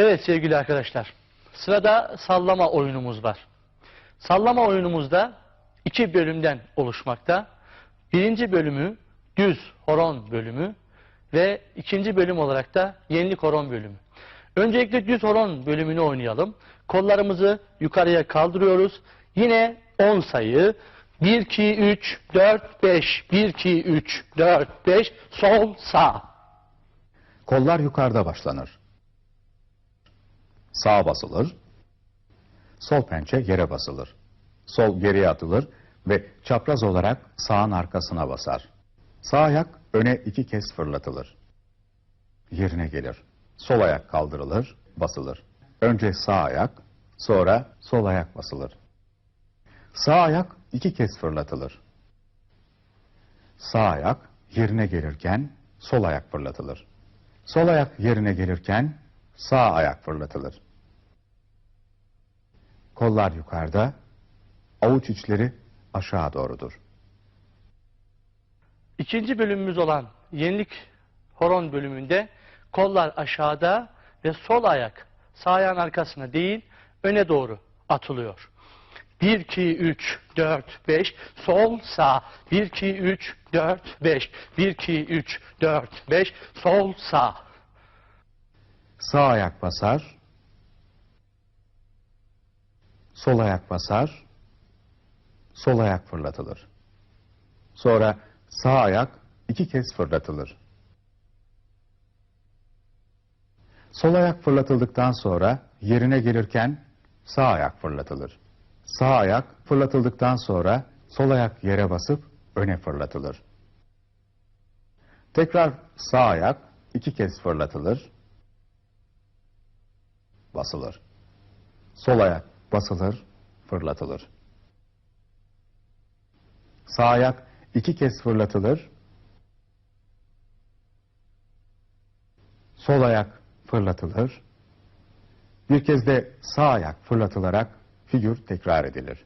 Evet sevgili arkadaşlar. Sırada sallama oyunumuz var. Sallama oyunumuzda iki bölümden oluşmakta. Birinci bölümü düz horon bölümü ve ikinci bölüm olarak da yenilik horon bölümü. Öncelikle düz horon bölümünü oynayalım. Kollarımızı yukarıya kaldırıyoruz. Yine 10 sayı. 1, 2, 3, 4, 5. 1, 2, 3, 4, 5. Sol, sağ. Kollar yukarıda başlanır. Sağa basılır. Sol pençe yere basılır. Sol geriye atılır ve çapraz olarak sağın arkasına basar. Sağ ayak öne iki kez fırlatılır. Yerine gelir. Sol ayak kaldırılır, basılır. Önce sağ ayak, sonra sol ayak basılır. Sağ ayak iki kez fırlatılır. Sağ ayak yerine gelirken sol ayak fırlatılır. Sol ayak yerine gelirken sağ ayak fırlatılır. Kollar yukarıda, avuç içleri aşağı doğrudur. İkinci bölümümüz olan yenilik horon bölümünde kollar aşağıda ve sol ayak sağ ayağın arkasına değil öne doğru atılıyor. 1, 2, 3, 4, 5, sol, sağ. 1, 2, 3, 4, 5. 1, 2, 3, 4, 5, sol, sağ. Sağ ayak basar, sol ayak basar, sol ayak fırlatılır. Sonra sağ ayak iki kez fırlatılır. Sol ayak fırlatıldıktan sonra yerine gelirken sağ ayak fırlatılır. Sağ ayak fırlatıldıktan sonra sol ayak yere basıp öne fırlatılır. Tekrar sağ ayak iki kez fırlatılır basılır. Sol ayak basılır, fırlatılır. Sağ ayak iki kez fırlatılır. Sol ayak fırlatılır. Bir kez de sağ ayak fırlatılarak figür tekrar edilir.